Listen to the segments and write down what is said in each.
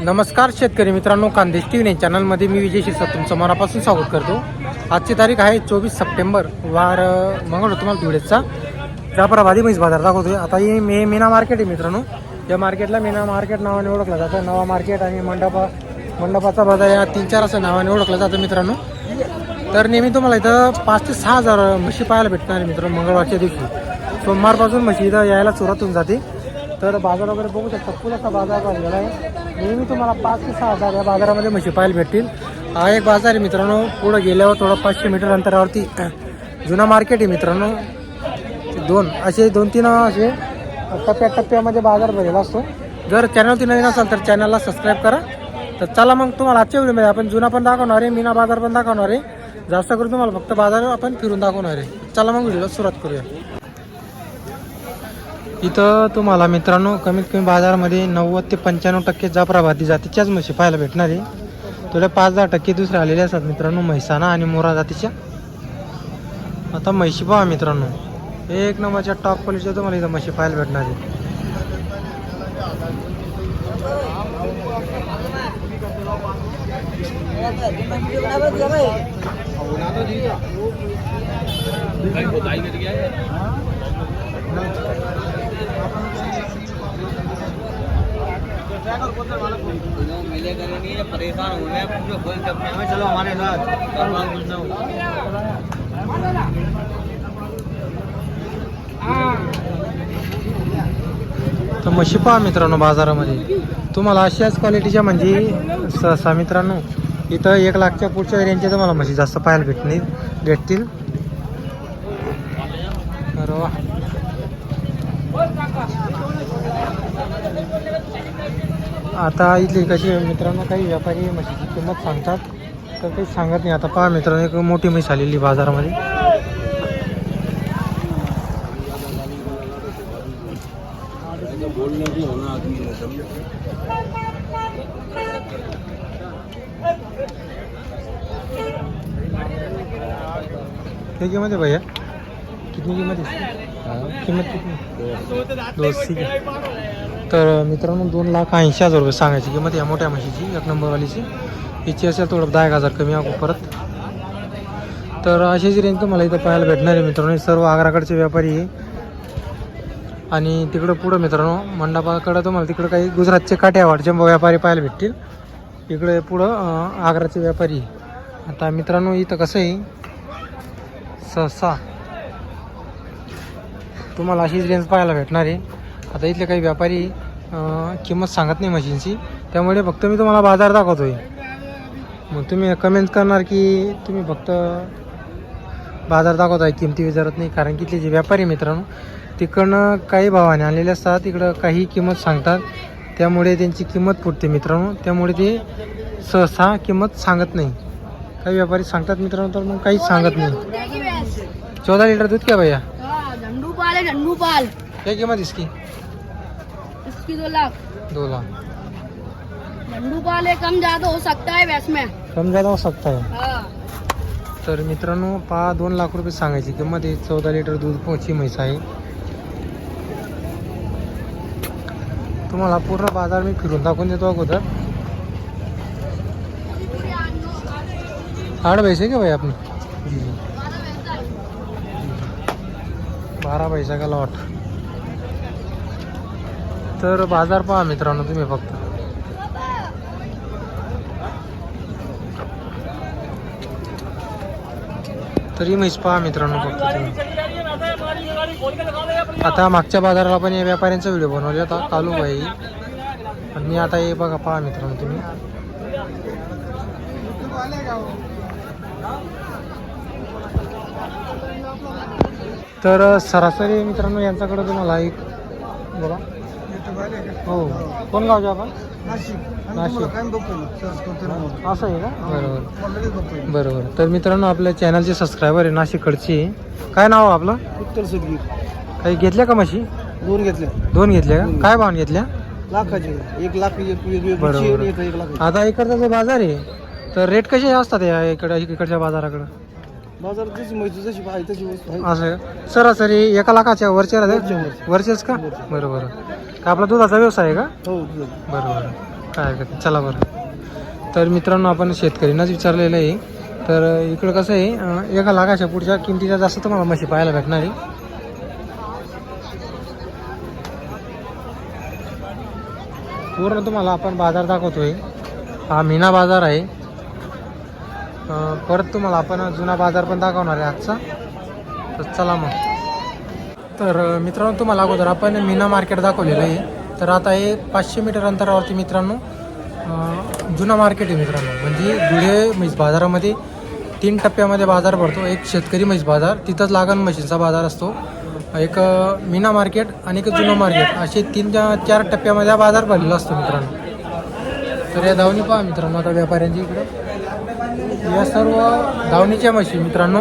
नमस्कार शेतकरी मित्रांनो कांदेश टी व्ही चॅनलमध्ये मी विजय शिरसा तुमचं मनापासून स्वागत करतो. आजची तारीख आहे चोवीस सप्टेंबर वार अ, मंगळ तुम्हाला धुळेचा व्यापाराबादी म्हैस बाजार दाखवतो आता ही मे मीना मार्केट आहे मित्रांनो. या मार्केटला मीना मार्केट नावाने ओळखलं जातं. नवा मार्केट आणि मंडपा मंडपाचा बाजार या तीन चार असं नावाने ओळखलं जातं मित्रांनो. तर नेहमी तुम्हाला इथं पाच ते सहा हजार म्हशी पाहायला भेटणार आहे मित्रांनो मंगळवारच्या दिवशी. सोमवारपासून म्हशी इथं यायला सुरुवात होऊन जाते. तर बाजार वगैरे बघू शकता. फुलाचा बाजार झालेला आहे. नेहमी तुम्हाला पाच ते सहा हजार या बाजारामध्ये म्हशी पाहायला भेटतील. हा एक बाजार आहे मित्रांनो पुढं गेल्यावर थोडं पाचशे मीटर अंतरावरती जुना मार्केट आहे मित्रांनो. दोन असे दोन तीन असे टप्प्या टप्प्यामध्ये बाजार भरलेला असतो. जर चॅनलती नवीन असाल तर चॅनलला सबस्क्राईब करा. तर चला मग तुम्हाला आजच्या व्हिडिओमध्ये आपण जुना पण दाखवणार आहे मीना बाजार पण दाखवणार आहे. जास्त करून तुम्हाला फक्त बाजार आपण फिरून दाखवणार आहे. चला मग व्हिडिओला सुरुवात करूया. इथं तुम्हाला मित्रांनो कमीत कमी बाजारामध्ये नव्वद ते पंच्याण्णव टक्के जाफराबादी जातीच्याच म्हशी पाहायला भेटणार आहे. थोड्या पाच दहा टक्के दुसरे आलेले असतात मित्रांनो म्हैसाना आणि मोरा जातीच्या. आता म्हशी पहा मित्रांनो. एक नंबरच्या टॉप क्वालिटीच्या तुम्हाला इथं म्हशी पाहायला भेटणार आहे परेशान हो चलो हमारे साथ और कुछ ना हो तर म्हशी पहा मित्रांनो बाजारामध्ये. तुम्हाला अशाच क्वालिटीच्या म्हणजे सहसा मित्रांनो इथं एक लाखच्या पुढच्या रेंजच्या तुम्हाला म्हशी जास्त पाहायला भेटतील भेटतील. बरोबर आता इथली कशी आहे मित्रांनो काही व्यापारी म्हशीची किंमत सांगतात तर काही सांगत नाही. आता पहा मित्रांनो एक मोठी म्हैस आलेली बाजारामध्ये. क्या कीमत है भैया? कितनी कीमत है किंमत किती? दोन ठीक आहे तर मित्रांनो दोन लाख ऐंशी हजार रुपये सांगायची किंमत या मोठ्या म्हशीची एक नंबरवालीची. याची असेल थोडं दहा एक हजार कमी आपण परत. तर अशीच रेंज तुम्हाला इथं पाहायला भेटणार आहे मित्रांनो हे सर्व आग्राकडचे व्यापारी आहे. आणि तिकडं पुढं मित्रांनो मंडपाकडं तुम्हाला तिकडं काही गुजरातचे काठ्यावाडचे व्यापारी पाहायला भेटतील. इकडे पुढं आग्राचे व्यापारी आता मित्रांनो इथं कसं आहे? सहसा तुम्हाला अशीच रेंज पाहायला भेटणार आहे. आता इथले काही व्यापारी किंमत सांगत नाही मशीनची. त्यामुळे फक्त मी तुम्हाला बाजार दाखवतोय. मग तुम्ही कमेंट करणार की तुम्ही फक्त बाजार दाखवत आहे किमती विचारत नाही. कारण की इथले जे व्यापारी मित्रांनो तिकडनं काही भावाने आलेले असतात इकडं काही किंमत सांगतात. त्यामुळे त्यांची किंमत फुटते मित्रांनो. त्यामुळे ते सहसा किंमत सांगत नाही. काही व्यापारी सांगतात मित्रांनो तर मग काहीच सांगत नाही. चौदा लिटर दूध क्या भैया. झंडू पाल झंडू पाल क्या कीमत इसकी इसकी दो लाख. दो लाख. झंडू पाल कम ज्यादा हो सकता है वैस में. कम ज़्यादा हो सकता है. हाँ. तर मित्रांनो पहा दोन लाख रुपये सांगायची किंमत आहे. चौदा लिटर दूध पोची म्हैस आहे. तुम्हाला पूर्ण बाजार मी फिरून दाखवून देतो अगोदर. आठ पैसे क्या भाई जी बारा पैसा का लॉट? तर बाजार पहा मित्रांनो तुम्ही फक्त. तरी म्हैस पहा मित्रांनो फक्त तुम्ही. आता मागच्या बाजाराला पण या व्यापाऱ्यांचा व्हिडिओ बनवला होता कालू बाई आणि मी आता हे बघा पहा मित्रांनो तुम्ही. तर सरासरी मित्रांनो यांच्याकडे तुम्हाला एक बोला हो. कोण गावचे आपण नाशिक. असं आहे का? बरोबर. बरोबर. तर मित्रांनो आपल्या चॅनलचे सबस्क्रायबर आहे नाशिककडची. काय नाव आपलं? उत्तर सदगीर काही घेतल्या का म्हशी? दोन घेतले दोन घेतल्या का? काय भाव घेतल्या? लाखाचे. एक लाख बरोबर. एक एक लाख आता इकडचा जो बाजार आहे तर रेट कसे असतात या इकडे इकडच्या बाजाराकडं? बाजार जशी माहिती जशी पाहिजे तशी वस्तू आहे. असं आहे का? सरासरी एका लाखाच्या वरच्या. वरचेच का? बरोबर. का आपला दुधाचा व्यवसाय आहे का? हो तुझं. बरोबर काय हरकत नाही. चला बरं. तर मित्रांनो आपण शेतकरींनाच विचारलेलं आहे. तर इकडं कसं आहे अं, एका लाखाच्या पुढच्या किमतीच्या जास्त तुम्हाला म्हशी पाहायला भेटणार आहे. पूर्ण तुम्हाला आपण बाजार दाखवतोय. हा मीना बाजार आहे. अं, परत तुम्हाला आपण जुना बाजार पण दाखवणार आहे आजचा. तर चला मग. तर मित्रांनो तुम्हाला अगोदर आपण मीना मार्केट दाखवलेलं आहे. तर आता हे पाचशे मीटर अंतरावरती मित्रांनो जुना मार्केट आहे मित्रांनो. म्हणजे धुळे म्हैस बाजारामध्ये तीन टप्प्यामध्ये बाजार भरतो. एक शेतकरी म्हैस बाजार तिथंच लागण म्हशींचा बाजार असतो. एक मीना मार्केट आणि एक जुनं मार्केट. असे तीन चार टप्प्यामध्ये हा बाजार भरलेला असतो मित्रांनो. तर या धावणी पहा मित्रांनो आता व्यापाऱ्यांच्या इकडं. या सर्व धावणीच्या म्हशी मित्रांनो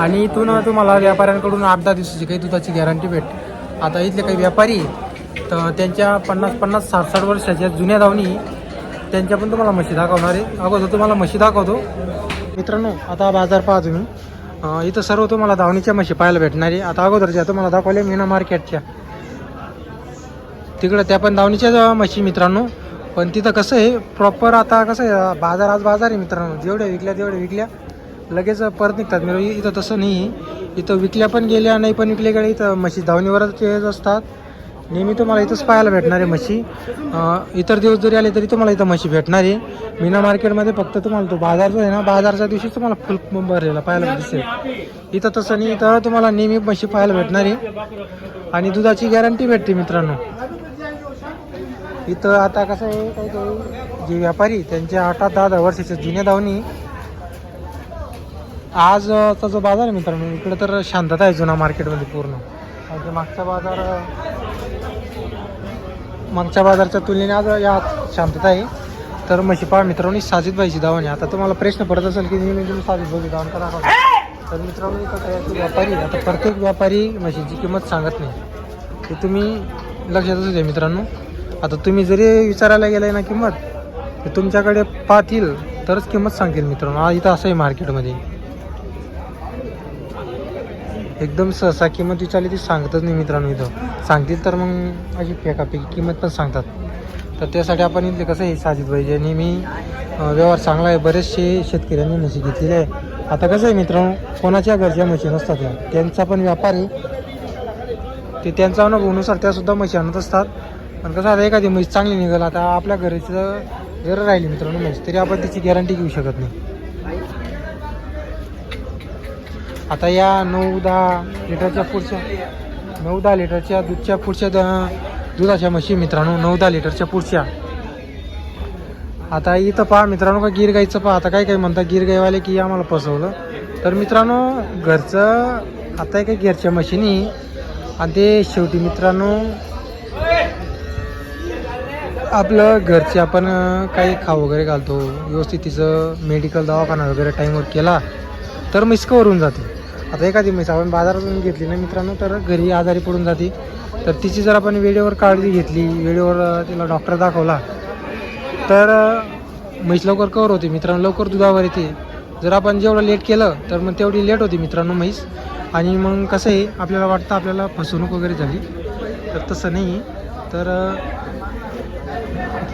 आणि इथून तुम्हाला व्यापाऱ्यांकडून आठ दहा दिवसाची काही दुधाची गॅरंटी भेटते. आता इथले काही व्यापारी तर त्यांच्या पन्नास पन्नास साठ साठ वर्षाच्या जुन्या धावणी त्यांच्या पण तुम्हाला म्हशी दाखवणार आहे. अगोदर तुम्हाला म्हशी दाखवतो. मित्रांनो आता बाजार पहा तुम्ही. इथं सर्व तुम्हाला धावणीच्या म्हशी पाहायला भेटणार आहे. आता अगोदरच्या तुम्हाला दाखवल्या मीना मार्केटच्या. तिकडं त्या पण धावणीच्या म्हशी मित्रांनो. पण तिथं कसं आहे प्रॉपर आता कसं आहे बाजार आज बाजार आहे मित्रांनो. जेवढ्या विकल्या तेवढ्या विकल्या. लगेच परत निघतात. म्हणजे इथं तसं नाही इथं विकल्या पण गेल्या नाही पण विकले गेल्या इथं म्हशी धावणीवरच येत असतात. नेहमी तुम्हाला इथंच पाहायला भेटणार आहे म्हशी इतर दिवस जरी आले तरी तुम्हाला इथं म्हशी भेटणार. आहे मीना मार्केटमध्ये फक्त तुम्हाला तो बाजार जो आहे ना बाजारच्या दिवशी तुम्हाला फुल भरलेला पाहायला दिसेल. इथं तसं नाही इथं तुम्हाला नेहमी म्हशी पाहायला भेटणार. आहे आणि दुधाची गॅरंटी भेटते मित्रांनो. इथं आता कसं आहे काही जे व्यापारी त्यांच्या आठ आठ दहा दहा वर्षाचे जुन्या धावणी आजचा जो बाजार आहे मित्रांनो इकडे तर शांतता आहे जुना मार्केटमध्ये पूर्ण. म्हणजे मागचा बाजार मागच्या बाजारच्या तुलनेने आज या शांतता आहे. तर म्हशी पहा मित्रांनी साजिद धावण आहे. आता तुम्हाला प्रश्न पडत असेल की मी तुम्ही साजिद बाईची धावण का तर मित्रांनो इथं व्यापारी आता प्रत्येक व्यापारी म्हणजे म्हशीची किंमत सांगत नाही. ते तुम्ही लक्षात असू द्या मित्रांनो. आता तुम्ही जरी विचारायला गेलाय ना किंमत ते तुमच्याकडे पाहतील तरच किंमत सांगतील मित्रांनो. इथं असं आहे मार्केटमध्ये. एकदम सहसा किंमत विचारली ती सांगतच नाही मित्रांनो इथं. सांगतील तर मग अशी फेकाफेकी किंमत पण सांगतात. तर त्यासाठी आपण इथले कसं हे साजित पाहिजे आणि नेहमी व्यवहार चांगला आहे बरेचसे शेतकऱ्यांनी म्हशी घेतलेले आहे. आता कसं आहे मित्रांनो कोणाच्या घरच्या म्हशी नसतात त्या. त्यांचा पण व्यापार आहे. ते त्यांचा अनुभवानुसार त्यासुद्धा म्हशी आणत असतात. पण कसं आता एखादी म्हशी चांगली निघाल आता आपल्या घरीचं जर राहिली मित्रांनो म्हशी तरी आपण त्याची गॅरंटी घेऊ शकत नाही. आता या नऊ दहा लिटरच्या पुढच्या नऊ दहा लिटरच्या दूधच्या पुढच्या द- दुधाच्या म्हशी मित्रांनो नऊ दहा लिटरच्या पुढच्या. आता इथं पहा मित्रांनो का गिर गाईचं पहा. आता काय काय म्हणतात गिर गाईवाले की आम्हाला फसवलं. तर मित्रांनो घरचं आता काय घरच्या मशीनी आणि ते शेवटी मित्रांनो आपलं घरचे आपण काही खाऊ वगैरे घालतो. व्यवस्थित तिचं मेडिकल दवाखाना वगैरे टाईमवर केला तर म्हैस होऊन जाते. आता एखादी म्हैस आपण बाजारातून घेतली ना मित्रांनो तर घरी आजारी पडून जाते. तर तिची जर आपण वेळेवर काळजी घेतली वेळेवर तिला डॉक्टर दाखवला तर म्हैस लवकर कवर होते. मित्रांनो लवकर दुधावर येते. जर आपण जेवढं लेट केलं तर मग तेवढी लेट होती मित्रांनो म्हैस आणि मग कसं आहे आपल्याला वाटतं आपल्याला फसवणूक वगैरे झाली. तर तसं नाही. तर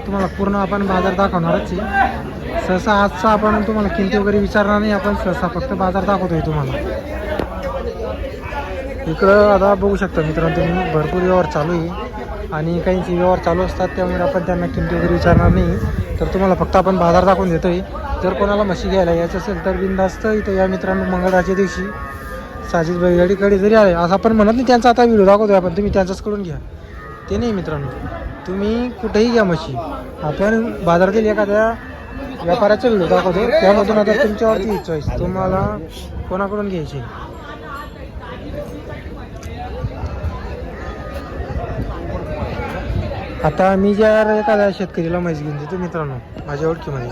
तुम्हाला पूर्ण आपण बाजार दाखवणारच आहे. सहसा आजचा आपण तुम्हाला किमती वगैरे विचारणार नाही. आपण सहसा फक्त बाजार दाखवतोय तुम्हाला. इकडं आता बघू शकता मित्रांनो तुम्ही भरपूर व्यवहार चालू आहे. आणि काहींचे व्यवहार चालू असतात त्यामुळे आपण त्यांना किमती वगैरे विचारणार नाही. तर तुम्हाला फक्त आपण बाजार दाखवून देतो आहे जर कोणाला म्हशी घ्यायला यायचं असेल तर बिंदास्त इथं या मित्रांनो मंगळवारच्या दिवशी साजिद भाई जरी आले असं आपण म्हणत नाही त्यांचा आता व्हिडिओ दाखवतोय आपण तुम्ही त्यांच्याचकडून घ्या. ते नाही मित्रांनो तुम्ही कुठेही घ्या म्हशी. आपण बाजारातील एखाद्या व्यापाराचा व्हिडिओ दाखवतो त्यामधून आता तुमच्यावरती चॉईस तुम्हाला कोणाकडून घ्यायची? आता मी जर एखाद्या शेतकरीला म्हैस घेऊन देतो मित्रांनो माझ्या ओळखीमध्ये.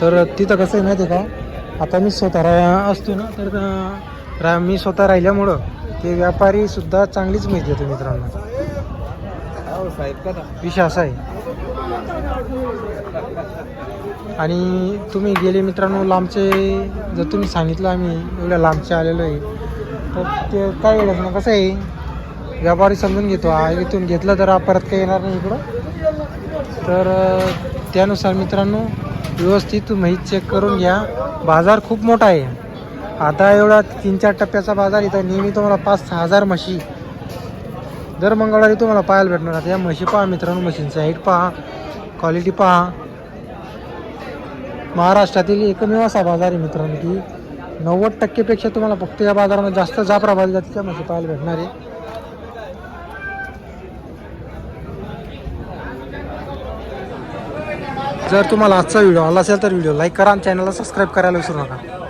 तर तिथं कसं आहे माहिती आहे का? आता मी स्वतः रा असतो ना तर रा मी स्वतः राहिल्यामुळं ते व्यापारी सुद्धा चांगलीच माहिती देतो मित्रांनो. साहेब का विषय असा आहे. आणि तुम्ही गेले मित्रांनो लांबचे जर तुम्ही सांगितलं आम्ही एवढ्या लांबचे आलेलो आहे तर ते काय वेळेस ना कसं आहे? व्यापारी समजून घेतो. हा इथून घेतलं तर हा परत काही येणार नाही इकडं. तर त्यानुसार मित्रांनो व्यवस्थित माहीत चेक करून घ्या. बाजार खूप मोठा आहे. आता एवढा तीन चार टप्प्याचा बाजार इथं नेहमी तुम्हाला पाच सहा हजार म्हशी दर मंगळवारी तुम्हाला पाहायला भेटणार आता या म्हशी पहा मित्रांनो म्हशींचा हाईट पहा क्वालिटी पहा. महाराष्ट्रातील एकमेव असा बाजार आहे मित्रांनो की नव्वद टक्केपेक्षा तुम्हाला फक्त या बाजारामध्ये जास्त जाफराबादी जातीच्या म्हशी पाहायला भेटणार आहे. जर तुम्हाला आजचा व्हिडिओ आला असेल तर व्हिडिओ लाईक करा आणि चॅनलला सबस्क्राईब करायला विसरू नका.